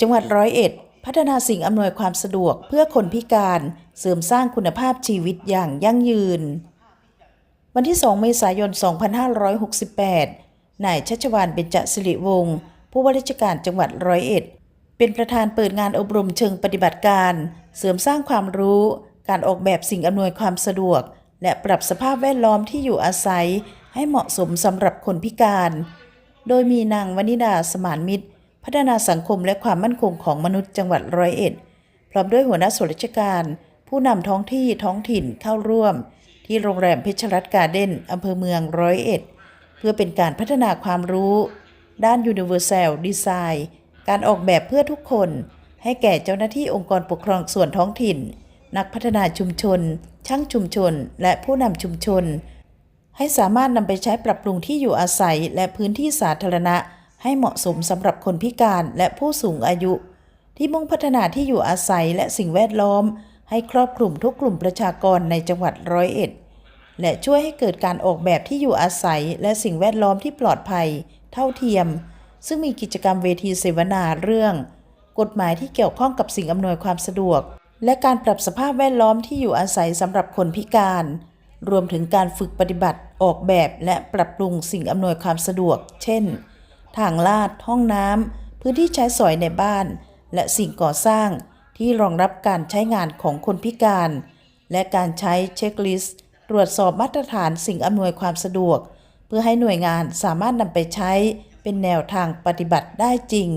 จังหวัดร้อยเอ็ด พัฒนาสิ่งอำนวยความสะดวกเพื่อคนพิการเสริมสร้างคุณภาพชีวิตอย่างยั่งยืน วันที่ 2 เมษายน 2568 นายชัชวานเบญจสิริวงศ์ผู้ว่าราชการจังหวัดร้อยเอ็ด เป็นประธานเปิดงานอบรมเชิงปฏิบัติการ เสริมสร้างความรู้ การออกแบบสิ่งอำนวยความสะดวก และปรับสภาพแวดล้อมที่อยู่อาศัย ให้เหมาะสมสำหรับคนพิการ โดยมีนางวนิดาสมานมิตร พัฒนาสังคมและความมั่นคงของมนุษย์จังหวัดร้อยเอ็ด พร้อมด้วยหัวหน้าส่วนราชการ ผู้นำท้องที่ท้องถิ่นเข้าร่วม ที่โรงแรมเพชรรัตน์การ์เด้นอำเภอเมืองร้อยเอ็ด เพื่อเป็นการพัฒนาความรู้ ด้าน Universal Design การออกแบบเพื่อทุกคน ให้แก่เจ้าหน้าที่องค์กรปกครองส่วนท้องถิ่น นักพัฒนาชุมชน ช่างชุมชน และผู้นำชุมชน ให้สามารถนำไปใช้ปรับปรุงที่อยู่อาศัยและพื้นที่สาธารณะ ให้เหมาะสมสำหรับคนพิการและผู้สูงอายุ ที่มุ่งพัฒนาที่อยู่อาศัยและสิ่งแวดล้อม ให้ครอบคลุมทุกกลุ่มประชากรในจังหวัดร้อยเอ็ด และช่วยให้เกิดการออกแบบที่อยู่อาศัยและสิ่งแวดล้อมที่ปลอดภัย เท่าเทียม ซึ่งมีกิจกรรมเวทีเสวนาเรื่อง กฎหมายที่เกี่ยวข้องกับสิ่งอำนวยความสะดวก และการปรับสภาพแวดล้อมที่อยู่อาศัยสำหรับคนพิการ รวมถึงการฝึกปฏิบัติออกแบบและปรับปรุงสิ่งอำนวยความสะดวก เช่น ทางลาด ห้องน้ำ พื้นที่ใช้สอยในบ้าน และสิ่งก่อสร้างที่รองรับการใช้งานของคนพิการ และการใช้เช็คลิสต์ ตรวจสอบมาตรฐานสิ่งอำนวยความสะดวก เพื่อให้หน่วยงานสามารถนำไปใช้เป็นแนวทางปฏิบัติได้จริง